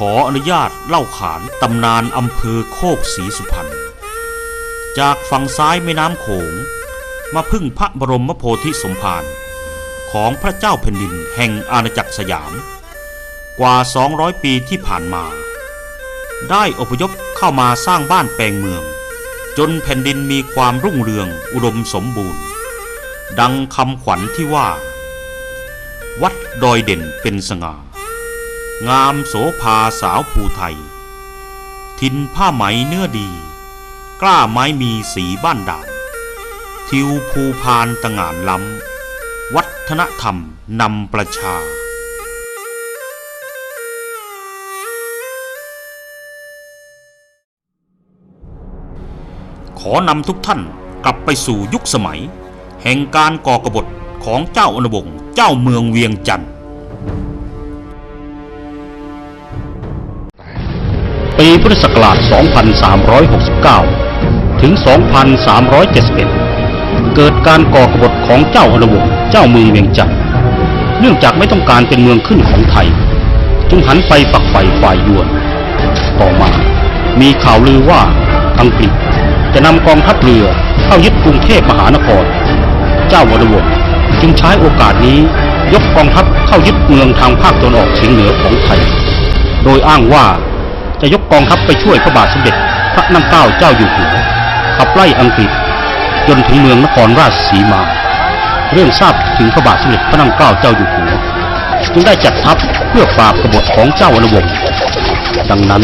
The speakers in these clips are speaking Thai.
ขออนุญาตเล่าขานตำนานอำเภอโคกศรีสุพรรณ จากฝั่งซ้ายแม่น้ำโขง มาพึ่งพระบรมโพธิสมภารของพระเจ้าแผ่นดินแห่งอาณาจักรสยาม กว่า 200 ปีที่ผ่านมา ได้อพยพเข้ามาสร้างบ้านแปลงเมือง จนแผ่นดินมีความรุ่งเรืองอุดมสมบูรณ์ ดังคำขวัญที่ว่า วัดดอยเด่นเป็นสง่า งามโสภาสาวภูไทย ทินผ้าไหมเนื้อดี กล้าไม้มีสีบ้านด่าน ทิวภูพานตะงานล้ำ วัฒนธรรมนำประชาขอนำทุกท่านกลับไปสู่ยุคสมัย แห่งการก่อกบฏของเจ้าอนวงเจ้าเมืองเวียงจันทร์ ปีพุทธศักราช 2369 ถึง 2371 เกิดการก่อกบฏของเจ้าอนวงศ์เจ้ามือเวียงจันทร์เนื่องจากไม่ต้องการเป็นเมืองขึ้นของไทย จึงหันไปฝักใฝ่ฝ่ายยวน ต่อมามีข่าวลือว่าอังกฤษจะนำกองทัพเรือเข้ายึดกรุงเทพมหานคร เจ้าวรวงศ์จึงใช้โอกาสนี้ยกกองทัพเข้ายึดเมืองทางภาคตะวันออกเฉียงเหนือของไทย โดยอ้างว่า จะยกกองทัพไปช่วยพระบาทสมเด็จพระนั่งเกล้าเจ้าอยู่หัวขับไล่อังกฤษจนถึงเมืองนครราชสีมา เรื่องทราบถึงพระบาทสมเด็จพระนั่งเกล้าเจ้าอยู่หัวจึงได้จัดทัพเพื่อปราบกบฏของเจ้าวรวงศ์ดังนั้น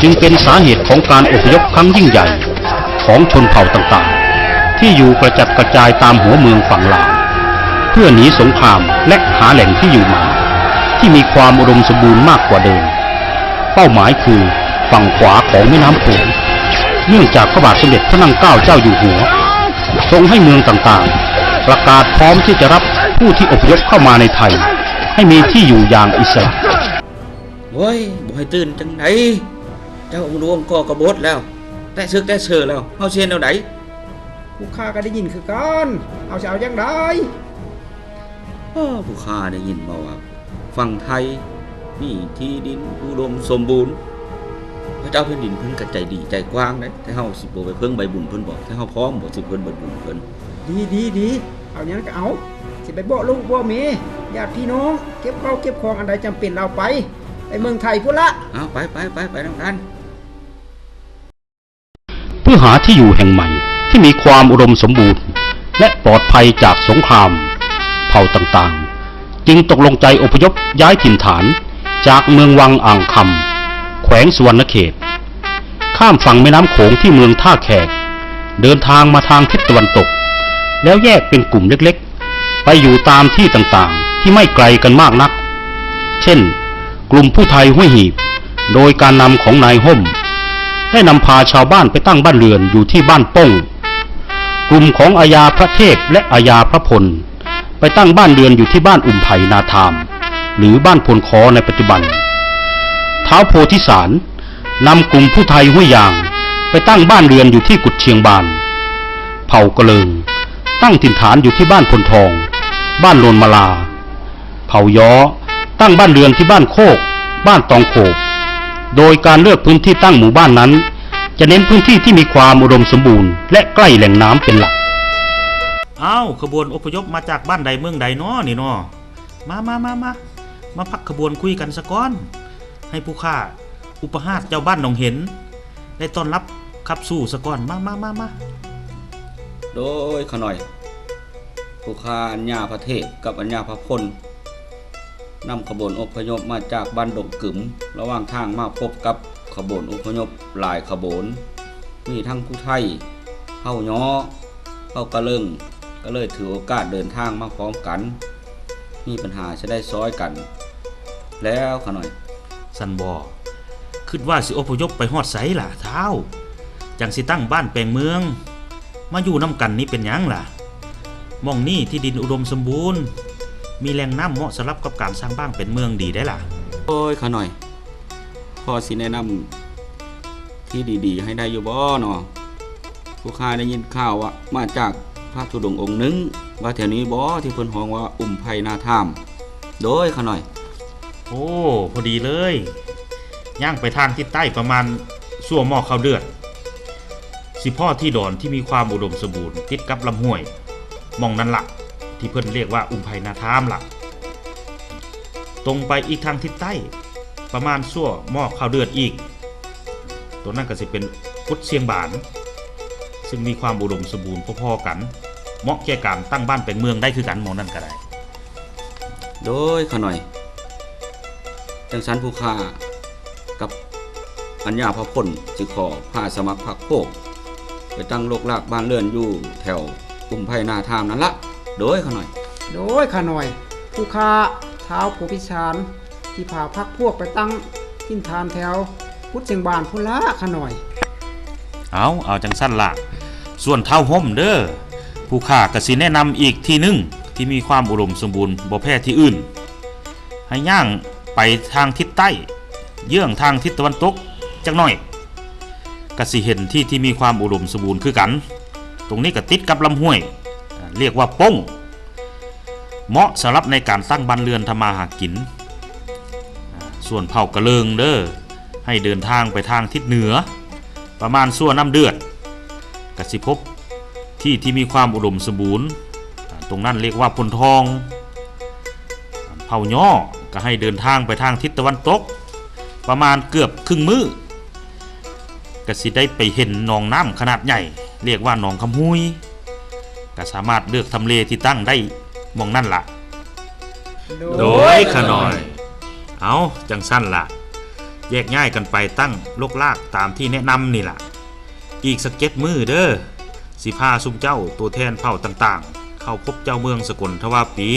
จึงเป็นสาเหตุของการอพยพครั้งยิ่งใหญ่ของชนเผ่าต่างๆ ที่อยู่กระจัดกระจายตามหัวเมืองฝั่งลาวเพื่อหนีสงครามและหาแหล่งที่อยู่ใหม่ที่มีความอุดมสมบูรณ์มากกว่าเดิม เป้าหมายคือฝั่งขวาของแม่น้ำโขงเนื่องจากพระบาทสมเด็จพระนั่งเกล้าเจ้าอยู่หัว ทรงให้เมืองต่างๆ ประกาศพร้อมที่จะรับผู้ที่อพยพเข้ามาในไทย ให้มีที่อยู่อย่างอิสระโอ้ยบ่ให้ตื่นจังไดเจ้าองค์ดวงก็กระบฏแล้ว แต่ซึกแต่เสือแล้วเฮาเชียนแนวไหนผู้ข้าก็ได้ยินคือกันเอาจะเอายังไดอ้อผู้ข้าได้ยินมาว่าฝั่งไทย มีที่ดินอุดมสมบูรณ์ พระเจ้าแผ่นดินเพิ่นก็ใจดีใจกว้างเด้แต่เฮาสิบ่ไปเพิ่งใบบุญเพิ่นบอกแต่เฮาพร้อมบ่สิเพิ่นใบบุญเพิ่นดีดีดีเอายังก็เอา สิไปบอกลูกบ่เมีญาติพี่น้องเก็บข้าวเก็บของอันใดจำเป็นเราไปไปเมืองไทยพุ่นละเอาไปไปไปไปนำกันเพื่อหาที่อยู่แห่งใหม่ที่มีความอุดมสมบูรณ์ และปลอดภัยจากสงคราม เผ่าต่างๆ จึงตกลงใจอพยพย้ายถิ่นฐาน จากเมืองวังอ่างคำแขวงสุวรรณเขต ข้ามฝั่งแม่น้ำโขงที่เมืองท่าแขก เดินทางมาทางทิศตะวันตก แล้วแยกเป็นกลุ่มเล็กๆ ไปอยู่ตามที่ต่างๆ ที่ไม่ไกลกันมากนัก เช่น กลุ่มผู้ไทยห้วยหีบ โดยการนำของนายห่ม ได้นำพาชาวบ้านไปตั้งบ้านเรือนอยู่ที่บ้านป้ง กลุ่มของอาญาพระเทพและอาญาพระพล ไปตั้งบ้านเรือนอยู่ที่บ้านอุ่มไผ่นาทาม หรือบ้านพลคอในปัจจุบันเท้าวโพธิสารนำกลุ่มผู้ไทยห้วยยาง ไปตั้งบ้านเรือนอยู่ที่กุดเชียงบาน เผ่ากระเลิง ตั้งถิ่นฐานอยู่ที่บ้านพลทอง บ้านโลนมาลา เผ่าย้อตั้งบ้านเรือนที่บ้านโคก บ้านตองโขกโดยการเลือกพื้นที่ตั้งหมู่บ้านนั้น จะเน้นพื้นที่ที่มีความอุดมสมบูรณ์และใกล้แหล่งน้ำเป็นหลักอ้าวขบวนอพยพมาจากบ้านใดเมืองใดน้อนี่น้อมามามามา มาพักขบวนคุยกันสะก้อน ให้ผู้ข้าอุปหาสเจ้าบ้านหนองเห็น ได้ต้อนรับขับสู่สะก้อนมามามามาโดยขน่อย ผู้ข้าอัญญาพระเทพกับอัญญาพระพลนำขบวนอพยพมาจากบ้านดงกึ๋มระหว่างทางมาพบกับขบวนอพยพหลายขบวนมีทั้งผู้ไทยเข้าย้อเข้ากระเลิงก็เลยถือโอกาสเดินทางมาพร้อมกัน มีปัญหาจะได้ซ้อยกัน แล้วขะหน่อย สันบอคิดว่าสิอพยพไปฮอดไสล่ะเท้าจังสิตั้งบ้านแปลงเมือง มาอยู่น้ำกันนี่เป็นหยังล่ะหมองนี่ที่ดินอุดมสมบูรณ์ มีแหล่งน้ำเหมาะสำหรับกับการสร้างบ้านเป็นเมืองดีได้ล่ะ โอ้ยขาหน่อยพอสิแนะนำที่ดีๆ ให้ได้อยู่บ่เนาะผู้ค้าได้ยินข่าวว่ามาจากพระธุดงค์องค์หนึง ว่าแถวนี้บ่ที่เพิ่นฮ้องว่าอุ่มไผ่นาทามโดยขาหน่อย โอ้ พอดีเลย ย่างไปทางทิศใต้ประมาณสั่วหม้อข้าวเดือด สิพ่อที่ดอนที่มีความอุดมสมบูรณ์ติดกับลำห้วย มองนั้นละที่เพิ่อนเรียกว่าอุ้มไพนาทามละตรงไปอีกทางทิศใต้ ประมาณสั่วหม้อข้าวเดือดอีกตรงนั้นก็สิเป็นกุดเชียงบาน ซึ่งมีความอุดมสมบูรณ์พอๆกัน เหมาะแก่การตั้งบ้านเป็นเมืองได้คือกันมองนั่นก็ได้ โดยขะหน่อย จังสันผู้ค้ากับอัญญาพระพลสิขอพาสมัครพรรคโคกไปตั้งโลกลากบ้านเรือนอยู่แถวกลุ่มไผ่นาทามนั่นละโดยขะหน่อย โดยข้าหน่อย ผู้ค้าเท้าผู้พิชานที่พาพักพวกไปตั้งทินทานแถว พุทธเชียงบานพุ่นละข้าหน่อย เอาเอาจังสั้นละส่วนเท่าห่มเด้อผู้ข่ากสิแนะนำอีกที่หนึ่งที่มีความอุดมสมบูรณ์บ่แพ้ที่อื่น ให้ย่าง ไปทางทิศใต้ เยื่องทางทิศตะวันตกจักหน่อยกสิเห็นที่ที่มีความอุดมสมบูรณ์คือกัน ตรงนี้ก็ติดกับลำห้วย เรียกว่าป้ง เหมาะสำหรับในการตั้างบ้านเรือนทำมาหากิน ส่วนเผ่ากระเลิงเด้อให้เดินทางไปทางทิศเหนือ ประมาณส่วนน้ำเดือดกสิพบที่ที่มีความอุดมสมบูรณ์ ตรงนั้นเรียกว่าพลทอง เผ่าย่อ ก็ให้เดินทางไปทางทิศตะวันตก ประมาณเกือบครึ่งมือ้อกสิได้ไปเห็นหนองน้ำขนาดใหญ่ เรียกว่าหนองคำหุยก็สามารถเลือกทำเลที่ตั้งได้มองนั่นละโดยขะหน่อย เอาจังสั้นละแยกง่ายกันไปตั้งลกลากตามที่แนะนำนี่ล่ะ อีกสักเก็ตมือเด้อสิพาซุมเจ้าตัวแทนเผ่าต่างๆ เข้าพบเจ้าเมืองสกลทวาปี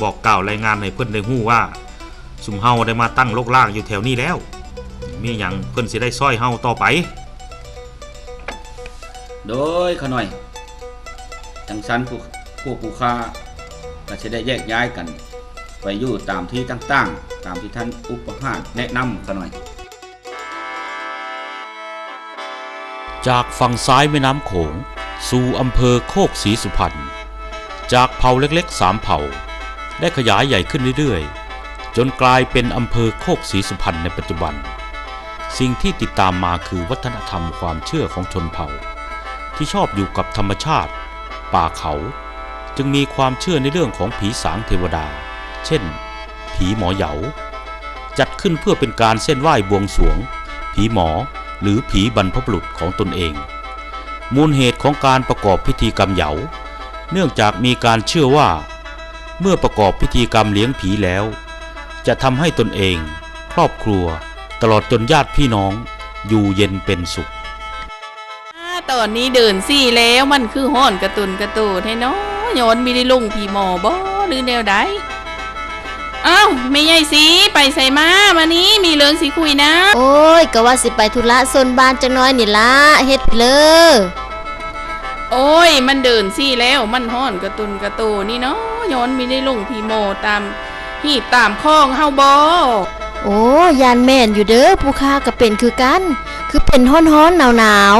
บอกกล่าวรายงานให้เพื่อนได้ฮู้ว่าซุมเฮาได้มาตั้งโลกลากอยู่แถวนี้แล้ว มีหยังเพื่อนสิได้ซ้อยเฮาต่อไป โดยขะหน่อยจังสันผู้ผู้ผู้ค้าก็จะได้แยกย้ายกัน ไปอยู่ตามที่ต่างๆ ตามที่ท่านอุปหาสแนะนำขะหน่อย จากฝั่งซ้ายแม่น้ำโขงสู่อำเภอโคกศรีสุพรรณจากเผ่าเล็กๆสามเผ่า ได้ขยายใหญ่ขึ้นเรื่อยๆ จนกลายเป็นอำเภอโคกศรีสุพรรณในปัจจุบัน สิ่งที่ติดตามมาคือวัฒนธรรมความเชื่อของชนเผ่า ที่ชอบอยู่กับธรรมชาติ ป่าเขา จึงมีความเชื่อในเรื่องของผีสางเทวดา เช่น ผีหมอเหยา จัดขึ้นเพื่อเป็นการเส้นไหว้บวงสรวง ผีหมอหรือผีบรรพบุรุษของตนเอง มูลเหตุของการประกอบพิธีกรรมเหยา เนื่องจากมีการเชื่อว่า เมื่อประกอบพิธีกรรมเลี้ยงผีแล้ว จะทำให้ตนเอง ครอบครัว ตลอดจนญาติพี่น้อง อยู่เย็นเป็นสุขอ่าตอนนี้เดินสี่แล้วมันคือห้อนกระตุนกระตูดให้เนาะย้อนมีได้ลงผีหมอบ่หรือแนวใดอ้าวไม่ใหญ่สิไปใส่มามานี้มีเรื่องสิคุยนะ โอ้ยก็ว่าสิไปธุระโซนบ้านจังน้อยนี่ละเฮ็ดเลยโอ้ย มันเดินสี่แล้วมันห้อนกระตุนกระตูนี่เนาะ ย้อนมีได้ลงผีหมอตามหีบตามคลองเฮาบ่โอ้ยานแม่นอยู่เด้อผู้ค้าก็เป็นคือกัน คือเป็นฮ้อนๆหนาว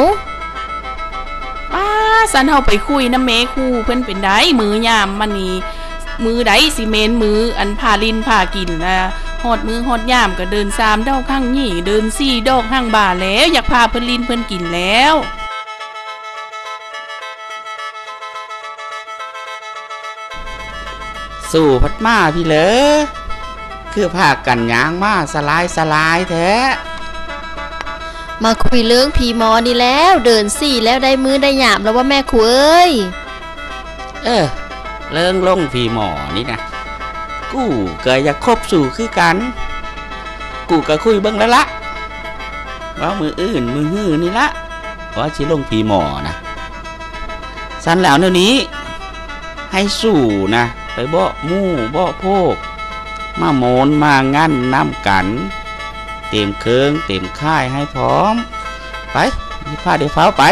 ป้าสันเฮาไปคุยนะแม่ครูเพิ่นเป็นไดมือยามมันนี่มือไดสิเมนมืออันพาลินพากินนะฮอดมือฮอดยามก็เดินสามดอกข้างนี่เดินสี่ดอกข้างบ่าแล้ว อยากพาเพิ่นลินเพิ่นกินแล้ว สู่พัดมาพี่เหลอคือพากันยางมาสลายสลายแท้ๆมาคุยเรื่องผีหมอนี่แล้ว เดินสี่แล้วได้มือได้หยามแล้วว่าแม่ครูเอ้ยเออเรื่องลงพี่หมอนี่นะกูเกยอยากคบสู่คือกัน กูก็คุยเบิ่งแล้วละว่ามืออื่นมือหื้อนี่ละว่าชิลงพี่หมอนะสันแล้วเดี๋ยวนี้ ให้สู่นะ ไปบ่หมู่บ่โพก มาโมนมางั้นน้ำกัน เต็มเครื่องเต็มค่ายให้พร้อม ไปนี่พาเดี๋ยวฟ้าวไป